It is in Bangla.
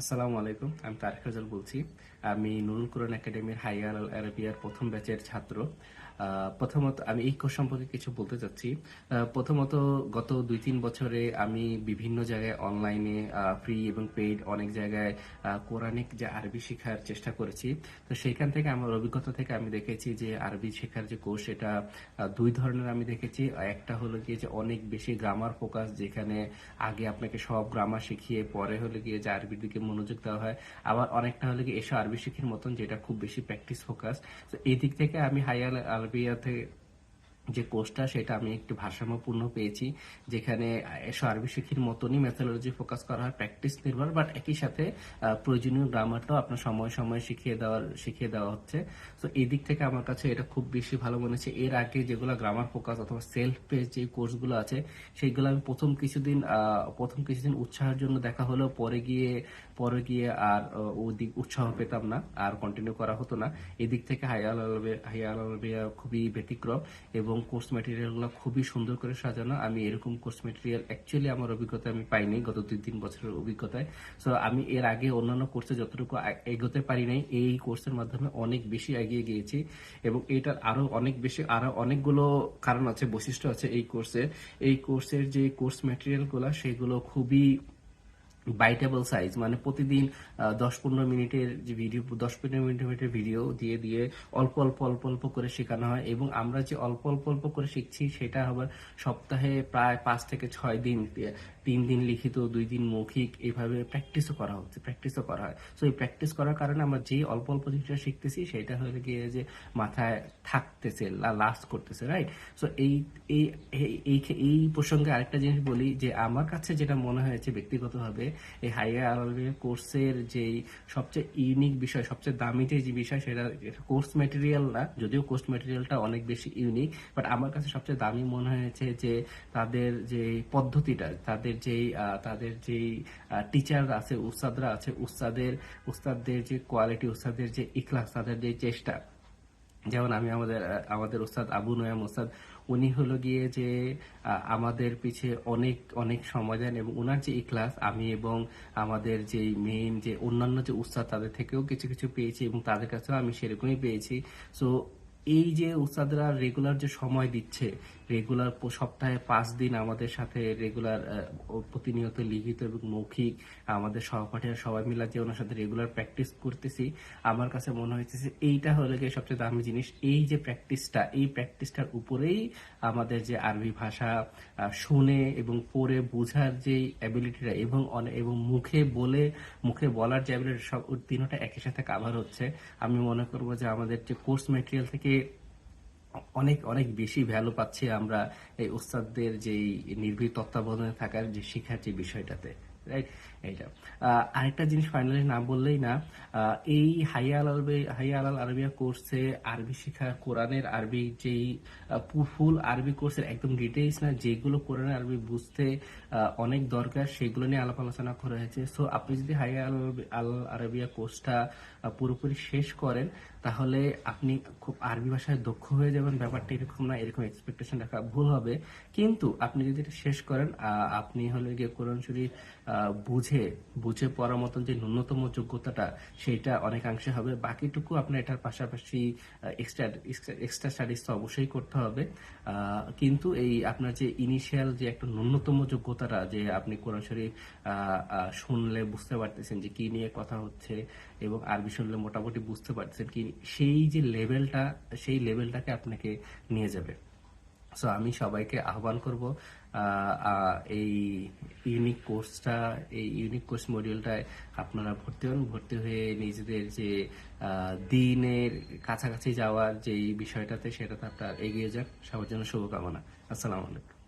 আসসালামু আলাইকুম, আমি তারেক রাজাল বলছি। আমি নুরুল কোরআন একাডেমির হাইয়ার আল আরবিয়ার প্রথম ব্যাচের ছাত্র। প্রথমত আমি এই কোর্স সম্পর্কে কিছু বলতে চাচ্ছি। প্রথমত গত দুই তিন বছরে আমি বিভিন্ন জায়গায় অনলাইনে ফ্রি এবং পেইড অনেক জায়গায় কোরআনিক যে আরবি শেখার চেষ্টা করেছি। তো সেইখান থেকে আমার অভিজ্ঞতা থেকে আমি দেখেছি যে আরবি শেখার যে কোর্স এটা দুই ধরনের আমি দেখেছি। একটা হলো গিয়ে যে অনেক বেশি গ্রামার ফোকাস যেখানে আগে আপনাকে সব গ্রামার শিখিয়ে পরে হলে গিয়ে যে আরবির দিকে মনোযোগ দেওয়া হয়। আবার অনেকটা হলে গিয়ে এসব আরবি শিখির মতন, যেটা খুব বেশি প্র্যাকটিস ফোকাস তো এই দিক থেকে আমি भी थे। যে কোর্সটা, সেটা আমি একটু ভারসাম্যপূর্ণ পেয়েছি, যেখানে আরবি মতনই মেথোলজি ফোকাস করা হয় প্র্যাকটিস নির্ভর বাট একই সাথে প্রয়োজনীয় গ্রামারটাও আপনার সময় সময় শিখিয়ে দেওয়ার, শিখিয়ে দেওয়া হচ্ছে। তো এই দিক থেকে আমার কাছে এটা খুব বেশি ভালো মনে হচ্ছে। এর আগে যেগুলো গ্রামার ফোকাস অথবা সেলফ পেজ যে কোর্সগুলো আছে, সেইগুলো আমি প্রথম কিছুদিন প্রথম কিছুদিন উৎসাহের জন্য দেখা হলেও পরে গিয়ে পরে গিয়ে আর ওদিক উৎসাহ পেতাম না, আর কন্টিনিউ করা হতো না। এদিক থেকে হাইয়াল আলবিয়া খুবই ব্যতিক্রম এবং কোর্স ম্যাটেরিয়ালগুলো খুবই সুন্দর করে সাজানো। আমি এরকম কোর্স ম্যাটেরিয়াল অ্যাকচুয়ালি আমার অভিজ্ঞতা আমি পাইনি গত দুই, তিন বছরের অভিজ্ঞতায়। সো আমি এর আগে অন্যান্য কোর্সে যতটুকু এগোতে পারি নাই, এই কোর্সের মাধ্যমে অনেক বেশি এগিয়ে গিয়েছি এবং এটার আরও অনেক বেশি, আরও অনেকগুলো কারণ আছে, বৈশিষ্ট্য আছে এই কোর্সের এই কোর্সের যে কোর্স ম্যাটেরিয়ালগুলো সেগুলো খুবই বাইটেবল সাইজ মানে প্রতিদিন দশ পনেরো মিনিটের যে ভিডিও দশ পনেরো মিনিটের ভিডিও দিয়ে দিয়ে অল্প অল্প অল্প অল্প করে শেখানো হয় এবং আমরা যে অল্প অল্প অল্প করে শিখছি সেটা আবার সপ্তাহে প্রায় পাঁচ থেকে ছয় দিন তিন দিন লিখিত, দুই দিন মৌখিক এইভাবে প্র্যাকটিসও করা হচ্ছে প্র্যাকটিসও করা হয়। সো এই প্র্যাকটিস করার কারণে আমরা যে অল্প অল্প জিনিসটা শিখতেছি সেটা হলে গিয়ে যে মাথায় থাকতেছে লাস্ট করতেছে রাইট সো এই- এই এই প্রসঙ্গে আরেকটা জিনিস বলি যে আমার কাছে যেটা মনে হয়েছে ব্যক্তিগতভাবে এই হাইয়ার আরবিয়া কোর্সের যেই সবচেয়ে ইউনিক বিষয়, সবচেয়ে দামি যে বিষয় সেটা কোর্স ম্যাটেরিয়াল না, যদিও কোর্স ম্যাটেরিয়ালটা অনেক বেশি ইউনিক বাট আমার কাছে সবচেয়ে দামি মনে হয়েছে যে তাদের যে পদ্ধতিটা, তাদের যেই তাদের যেই টিচার আছে, উস্তাদরা আছে, উস্তাদের, উস্তাদদের যে কোয়ালিটি উস্তাদের যে ইখলাস, তাদের যে চেষ্টা যেমন আমি আমাদের আমাদের ওস্তাদ আবু নয়াম ওস্তাদ, উনি হলো গিয়ে যে আমাদের পিছে অনেক অনেক সময় দেন এবং ওনার যে ক্লাস আমি এবং আমাদের যে মেইন যে অন্যান্য যে উস্তাদ তাদের থেকেও কিছু কিছু পেয়েছি এবং তাদের কাছেও আমি সেরকমই পেয়েছি। সো এই যে উস্তাদরা রেগুলার যে সময় দিচ্ছে রেগুলার সপ্তাহে পাঁচ দিন আমাদের সাথে রেগুলার প্রতিনিয়ত লিখিত এবং মৌখিক আমাদের সহপাঠীরা সবাই মিলে যে ওনার সাথে রেগুলার প্র্যাকটিস করতেছি, আমার কাছে মনে হয়েছে যে এইটা হলো গিয়ে সবচেয়ে দামি জিনিস। এই যে প্র্যাকটিসটা এই প্র্যাকটিসটার উপরেই আমাদের যে আরবি ভাষা শুনে এবং পড়ে বোঝার যে অ্যাবিলিটিটা এবং এবং মুখে বলে, মুখে বলার যে অ্যাবিলিটি সব তিনোটা একই সাথে কাভার হচ্ছে। আমি মনে করব যে আমাদের যে কোর্স মেটেরিয়াল থেকে অনেক অনেক বেশি ভ্যালু পাচ্ছি আমরা এই উস্তাদদের যেই নির্ভীক তত্ত্বাবধানে থাকার যে শিক্ষার যে বিষয়টাতে আরেকটা জিনিস ফাইনালি না বললেই না এই হাইয়া আল আরবি হাইয়া আল আরবিয়া কোর্সে আরবি শিক্ষা, কোরআনের আরবি যেই ফুল আরবি কোর্সের একদম ডিটেইলস না, যেগুলো কোরআনের আরবি বুঝতে অনেক দরকার, সেগুলো নিয়ে আলাপ আলোচনা করা হয়েছে। সো আপনি যদি হাইয়া আল আল আরবিয়া কোর্সটা পুরোপুরি শেষ করেন তাহলে আপনি খুব আরবি ভাষায় দক্ষ হয়ে যাবেন। ব্যাপারটা এরকম না, এরকম এক্সপেকটেশন রাখা ভুল হবে। কিন্তু আপনি যদি এটা শেষ করেন আপনি হলে গিয়ে কোরআন শরীফ বুঝে বুঝে পড়ার মতন যে ন্যূনতম যোগ্যতাটা, সেইটা অনেকাংশে হবে। বাকিটুকু আপনার এটার পাশাপাশি এক্সট্রা এক্সট্রা স্টাডিজ তো অবশ্যই করতে হবে। কিন্তু এই আপনার যে ইনিশিয়াল যে একটা ন্যূনতম যোগ্যতাটা, যে আপনি কোরআন শরীফ শুনলে বুঝতে পারতেছেন যে কি নিয়ে কথা হচ্ছে এবং আরবি শুনলে মোটামুটি বুঝতে পারতেছেন কি সেই যে লেভেলটা, সেই লেভেলটাকে আপনাকে নিয়ে যাবে। সো আমি সবাইকে আহ্বান করব এই ইউনিক কোর্সটা এই ইউনিক কোর্স মডিউলটায় আপনারা ভর্তি হন। ভর্তি হয়ে নিজেদের যে দিনের কাছাকাছি যাওয়ার যে বিষয়টাতে সেটাতে আপনার এগিয়ে যান। সবার জন্য শুভকামনা। আসসালামু আলাইকুম।